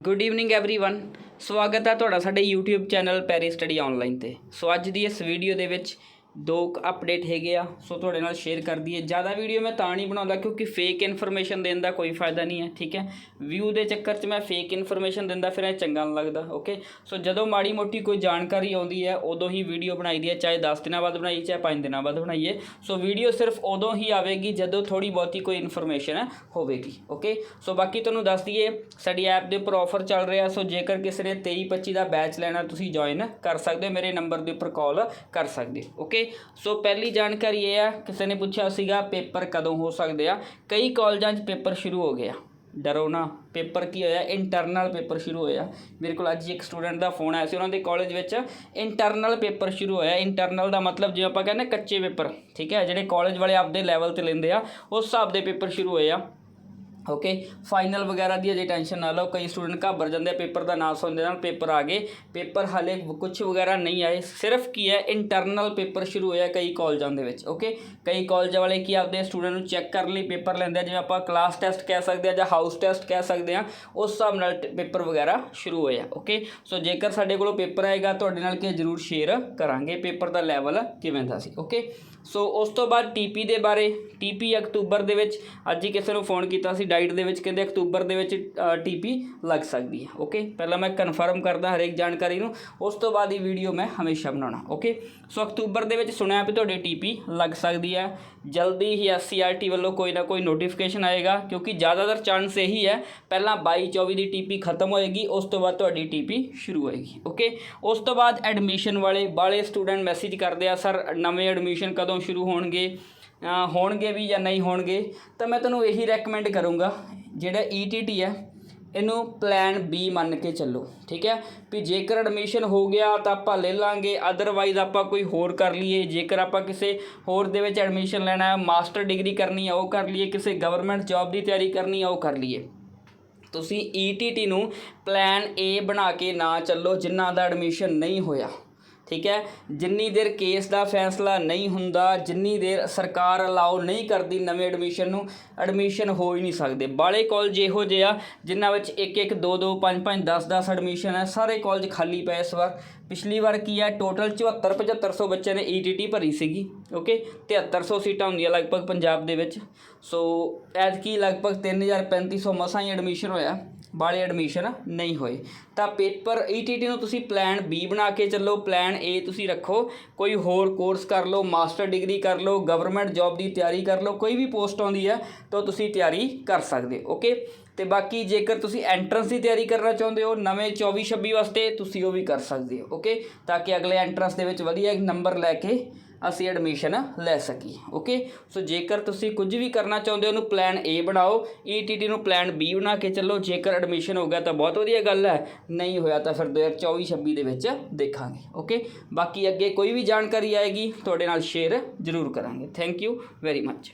Good evening everyone ਸਵਾਗਤ ਹੈ ਤੁਹਾਡਾ ਸਾਡੇ YouTube channel Perry study online ਤੇ ਸੋ ਅੱਜ ਦੀ ਇਸ ਵੀਡੀਓ ਦੇ ਵਿੱਚ ਦੋ ਅਪਡੇਟ ਹੈਗੇ ਆ, ਸੋ ਤੁਹਾਡੇ ਨਾਲ ਸ਼ੇਅਰ ਕਰ ਦਈਏ। ਜ਼ਿਆਦਾ ਵੀਡੀਓ ਮੈਂ ਤਾਂ ਨਹੀਂ ਬਣਾਉਂਦਾ ਕਿਉਂਕਿ ਫੇਕ ਇਨਫੋਰਮੇਸ਼ਨ ਦੇਣ ਦਾ ਕੋਈ ਫਾਇਦਾ ਨਹੀਂ ਹੈ, ਠੀਕ ਹੈ? ਵਿਊ ਦੇ ਚੱਕਰ 'ਚ ਮੈਂ ਫੇਕ ਇਨਫੋਰਮੇਸ਼ਨ ਦਿੰਦਾ, ਫਿਰ ਇਹ ਚੰਗਾ ਨਹੀਂ ਲੱਗਦਾ ਓਕੇ ਸੋ ਜਦੋਂ ਮਾੜੀ ਮੋਟੀ ਕੋਈ ਜਾਣਕਾਰੀ ਆਉਂਦੀ ਹੈ, ਉਦੋਂ ਹੀ ਵੀਡੀਓ ਬਣਾਈ ਦੀ ਹੈ, ਚਾਹੇ 10 ਦਿਨਾਂ ਬਾਅਦ ਬਣਾਈ, ਚਾਹੇ 5 ਦਿਨਾਂ ਬਾਅਦ ਬਣਾਈਏ ਸੋ ਵੀਡੀਓ ਸਿਰਫ ਉਦੋਂ ਹੀ ਆਵੇਗੀ ਜਦੋਂ ਥੋੜੀ ਬਹੁਤੀ ਕੋਈ ਇਨਫੋਰਮੇਸ਼ਨ ਹੋਵੇਗੀ ਓਕੇ ਸੋ ਬਾਕੀ ਤੁਹਾਨੂੰ ਦੱਸ ਦਈਏ, ਸਾਡੀ ਐਪ ਦੇ ਉੱਪਰ ਆਫਰ ਚੱਲ ਰਿਹਾ, ਸੋ ਜੇਕਰ ਕਿਸੇ ਨੇ 23 25 ਦਾ ਬੈਚ ਲੈਣਾ, ਤੁਸੀਂ ਜੁਆਇਨ ਕਰ ਸਕਦੇ ਹੋ, ਮੇਰੇ ਨੰਬਰ ਦੇ ਉੱਪਰ ਕਾਲ ਕਰ ਸਕਦੇ ਹੋ ਓਕੇ ਸੋ ਪਹਿਲੀ ਜਾਣਕਾਰੀ ਇਹ ਆ, ਕਿਸੇ ਨੇ ਪੁੱਛਿਆ ਸੀਗਾ ਪੇਪਰ ਕਦੋਂ ਹੋ ਸਕਦੇ ਆ। ਕਈ ਕਾਲਜਾਂ 'ਚ ਪੇਪਰ ਸ਼ੁਰੂ ਹੋ ਗਿਆ ਡਰੋ ਨਾ, ਪੇਪਰ ਕੀ ਹੋਇਆ? ਇੰਟਰਨਲ ਪੇਪਰ ਸ਼ੁਰੂ ਹੋਇਆ ਮੇਰੇ ਕੋਲ ਅੱਜ ਇੱਕ ਸਟੂਡੈਂਟ ਦਾ ਫੋਨ ਆਇਆ ਸੀ, ਉਹਨਾਂ ਦੇ ਕਾਲਜ ਵਿੱਚ ਇੰਟਰਨਲ ਪੇਪਰ ਸ਼ੁਰੂ ਹੋਇਆ। ਇੰਟਰਨਲ ਦਾ ਮਤਲਬ ਜਿਵੇਂ ਆਪਾਂ ਕਹਿੰਦੇ ਕੱਚੇ ਪੇਪਰ, ਠੀਕ ਹੈ? ਜਿਹੜੇ ਕਾਲਜ ਵਾਲੇ ਆਪਦੇ ਲੈਵਲ ਤੇ ਲੈਂਦੇ ਆ, ਉਸ ਹਿਸਾਬ ਦੇ ਪੇਪਰ ਸ਼ੁਰੂ ਹੋਏ ਆ। ਓਕੇ ਫਾਈਨਲ ਵਗੈਰਾ ਦੀ ਅਜੇ ਟੈਨਸ਼ਨ ਨਾ ਲਓ। ਕਈ ਸਟੂਡੈਂਟ ਘਾਬਰ ਜਾਂਦੇ ਆ ਪੇਪਰ ਦਾ ਨਾਂ ਸੁਣਦੇ, ਨਾਲ ਪੇਪਰ ਆ ਗਏ। ਪੇਪਰ ਹਾਲੇ ਕੁਝ ਵਗੈਰਾ ਨਹੀਂ ਆਏ। ਸਿਰਫ ਕੀ ਹੈ ਇੰਟਰਨਲ ਪੇਪਰ ਸ਼ੁਰੂ ਹੋਇਆ ਕਈ ਕਾਲਜਾਂ ਦੇ ਵਿੱਚ ਓਕੇ ਕਈ ਕਾਲਜ ਵਾਲੇ ਕੀ ਆਪਦੇ ਸਟੂਡੈਂਟ ਨੂੰ ਚੈੱਕ ਕਰਨ ਲਈ ਪੇਪਰ ਲੈਂਦੇ ਆ, ਜਿਵੇਂ ਆਪਾਂ ਕਲਾਸ ਟੈਸਟ ਕਹਿ ਸਕਦੇ ਆ ਜਾਂ ਹਾਊਸ ਟੈਸਟ ਕਹਿ ਸਕਦੇ ਆ, ਉਸ ਹਿਸਾਬ ਨਾਲ ਪੇਪਰ ਵਗੈਰਾ ਸ਼ੁਰੂ ਹੋਇਆ ਓਕੇ ਸੋ ਜੇਕਰ ਸਾਡੇ ਕੋਲੋਂ ਪੇਪਰ ਆਏਗਾ, ਤੁਹਾਡੇ ਨਾਲ ਕੀ ਜ਼ਰੂਰ ਸ਼ੇਅਰ ਕਰਾਂਗੇ ਪੇਪਰ ਦਾ ਲੈਵਲ ਕਿਵੇਂ ਦਾ ਸੀ ਓਕੇ ਸੋ ਉਸ ਤੋਂ ਬਾਅਦ ਟੀਪੀ ਦੇ ਬਾਰੇ ਟੀਪੀ ਅਕਤੂਬਰ ਦੇ ਵਿੱਚ, ਅੱਜ ਹੀ ਕਿਸੇ ਨੂੰ ਫੋਨ ਕੀਤਾ ਸੀ ਡਾਈਟ ਦੇ ਵਿੱਚ ਕਹਿੰਦੇ ਅਕਤੂਬਰ ਦੇ ਵਿੱਚ ਟੀਪੀ ਲੱਗ ਸਕਦੀ ਹੈ ਓਕੇ ਪਹਿਲਾਂ ਮੈਂ ਕਨਫਰਮ ਕਰਦਾ ਹਰੇਕ ਜਾਣਕਾਰੀ ਨੂੰ, ਉਸ ਤੋਂ ਬਾਅਦ ਹੀ ਵੀਡੀਓ ਮੈਂ ਹਮੇਸ਼ਾ ਬਣਾਉਣਾ ਓਕੇ ਸੋ ਅਕਤੂਬਰ ਦੇ ਵਿੱਚ ਸੁਣਿਆ ਵੀ ਤੁਹਾਡੀ ਟੀਪੀ ਲੱਗ ਸਕਦੀ ਹੈ, ਜਲਦੀ ਹੀ ਐਸਸੀਆਰਟੀ ਵੱਲੋਂ ਕੋਈ ਨਾ ਕੋਈ ਨੋਟੀਫਿਕੇਸ਼ਨ ਆਏਗਾ, ਕਿਉਂਕਿ ਜ਼ਿਆਦਾਤਰ ਚਾਂਸ ਇਹੀ ਹੈ, ਪਹਿਲਾਂ 22 24 ਦੀ ਟੀਪੀ ਖਤਮ ਹੋਏਗੀ, ਉਸ ਤੋਂ ਬਾਅਦ ਤੁਹਾਡੀ ਟੀਪੀ ਸ਼ੁਰੂ ਹੋਏਗੀ ਓਕੇ ਉਸ ਤੋਂ ਬਾਅਦ ਐਡਮਿਸ਼ਨ ਵਾਲੇ ਬਾਲੇ ਸਟੂਡੈਂਟ ਮੈਸੇਜ ਕਰਦੇ ਆ ਸਰ ਨਵੇਂ ਐਡਮਿਸ਼ਨ ਕਦੋਂ ਸ਼ੁਰੂ ਹੋਣਗੇ? ਹੋਣਗੇ ਵੀ ਜਾਂ ਨਹੀਂ ਹੋਣਗੇ, ਤਾਂ ਮੈਂ ਤੁਹਾਨੂੰ ਇਹੀ ਰეკਮੈਂਡ ਕਰੂੰਗਾ, ਜਿਹੜਾ ETT ਹੈ, ਇਹਨੂੰ ਪਲਾਨ B ਮੰਨ ਕੇ ਚੱਲੋ, ਠੀਕ ਹੈ? ਵੀ ਜੇਕਰ ਐਡਮਿਸ਼ਨ ਹੋ ਗਿਆ ਤਾਂ ਆਪਾਂ ਲੈ ਲਾਂਗੇ ਅਦਰਵਾਈਜ਼ ਆਪਾਂ ਕੋਈ ਹੋਰ ਕਰ ਲਈਏ, ਜੇਕਰ ਆਪਾਂ ਕਿਸੇ ਹੋਰ ਦੇ ਵਿੱਚ ਐਡਮਿਸ਼ਨ ਲੈਣਾ ਹੈ ਮਾਸਟਰ ਡਿਗਰੀ ਕਰਨੀ ਹੈ, ਉਹ ਕਰ ਲਈਏ, ਕਿਸੇ ਗਵਰਨਮੈਂਟ ਜੌਬ ਦੀ ਤਿਆਰੀ ਕਰਨੀ ਹੈ, ਉਹ ਕਰ ਲਈਏ। ਤੁਸੀਂ ETT ਨੂੰ ਪਲਾਨ A ਬਣਾ ਕੇ ਨਾ ਚੱਲੋ ਜਿਨ੍ਹਾਂ ਦਾ ਐਡਮਿਸ਼ਨ ਨਹੀਂ ਹੋਇਆ। ਠੀਕ ਹੈ? ਜਿੰਨੀ ਦੇਰ ਕੇਸ ਦਾ ਫੈਸਲਾ ਨਹੀਂ ਹੁੰਦਾ, ਜਿੰਨੀ ਦੇਰ ਸਰਕਾਰ ਅਲਾਉ ਨਹੀਂ ਕਰਦੀ ਨਵੇਂ ਐਡਮਿਸ਼ਨ ਨੂੰ ਐਡਮਿਸ਼ਨ ਹੋ ਹੀ ਨਹੀਂ ਸਕਦੇ। ਬਾਲੇ ਕਾਲਜ ਇਹੋ ਜਿਹੇ ਆ, ਜਿਨ੍ਹਾਂ ਵਿੱਚ 1 1 2 2 5 5 10 10 ਐਡਮਿਸ਼ਨ ਹੈ। ਸਾਰੇ ਕਾਲਜ ਖਾਲੀ ਪਏ ਇਸ ਵਾਰ। ਪਿਛਲੀ ਵਾਰ ਕੀ ਹੈ ਟੋਟਲ 74 7500 ਬੱਚਿਆਂ ਨੇ ETT ਭਰੀ ਸੀਗੀ ਓਕੇ 7300 ਸੀਟਾਂ ਹੁੰਦੀਆਂ ਲਗਭਗ ਪੰਜਾਬ ਦੇ ਵਿੱਚ। ਸੋ ਐਤਕੀ ਲਗਭਗ 3350 ਮਸਾਂ ਹੀ ਐਡਮਿਸ਼ਨ ਹੋਇਆ। ਬਾਲੇ ਐਡਮਿਸ਼ਨ ਨਹੀਂ ਹੋਏ। ਤਾਂ ਪੇਪਰ ETT ਨੂੰ ਤੁਸੀਂ ਪਲਾਨ ਬੀ ਬਣਾ ਕੇ ਚੱਲੋ ਪਲਾਨ ਏ ਤੁਸੀਂ ਰੱਖੋ। ਕੋਈ ਹੋਰ ਕੋਰਸ ਕਰ ਲਓ ਮਾਸਟਰ ਡਿਗਰੀ ਕਰ ਲਓ ਗਵਰਨਮੈਂਟ ਜੌਬ ਦੀ ਤਿਆਰੀ ਕਰ ਲਓ, ਕੋਈ ਵੀ ਪੋਸਟ ਆਉਂਦੀ ਹੈ ਤਾਂ ਤੁਸੀਂ ਤਿਆਰੀ ਕਰ ਸਕਦੇ ਹੋ ਓਕੇ ਤੇ ਬਾਕੀ ਜੇਕਰ ਤੁਸੀਂ ਐਂਟਰੈਂਸ ਦੀ ਤਿਆਰੀ ਕਰਨਾ ਚਾਹੁੰਦੇ ਹੋ, ਨਵੇਂ 24 26 ਵਾਸਤੇ, ਤੁਸੀਂ ਉਹ ਵੀ ਕਰ ਸਕਦੇ ਹੋ ਓਕੇ ਤਾਂ ਕਿ ਅਗਲੇ ਐਂਟਰੈਂਸ ਦੇ ਵਿੱਚ ਵਧੀਆ ਨੰਬਰ ਲੈ ਕੇ ਅਸੀਂ ਐਡਮਿਸ਼ਨ ਲੈ ਸਕੀਏ ਓਕੇ ਸੋ ਜੇਕਰ ਤੁਸੀਂ ਕੁਝ ਵੀ ਕਰਨਾ ਚਾਹੁੰਦੇ ਹੋ, ਉਹਨੂੰ ਪਲਾਨ ਏ ਬਣਾਓ ETT ਨੂੰ ਪਲਾਨ ਬੀ ਬਣਾ ਕੇ ਚੱਲੋ, ਜੇਕਰ ਐਡਮਿਸ਼ਨ ਹੋ ਗਿਆ ਤਾਂ ਬਹੁਤ ਵਧੀਆ ਗੱਲ ਹੈ, ਨਹੀਂ ਹੋਇਆ ਤਾਂ ਫਿਰ 2024-26 ਦੇ ਵਿੱਚ ਦੇਖਾਂਗੇ ਓਕੇ ਬਾਕੀ ਅੱਗੇ ਕੋਈ ਵੀ ਜਾਣਕਾਰੀ ਆਏਗੀ, ਤੁਹਾਡੇ ਨਾਲ ਸ਼ੇਅਰ ਜ਼ਰੂਰ ਕਰਾਂਗੇ ਥੈਂਕ ਯੂ ਵੈਰੀ ਮੱਚ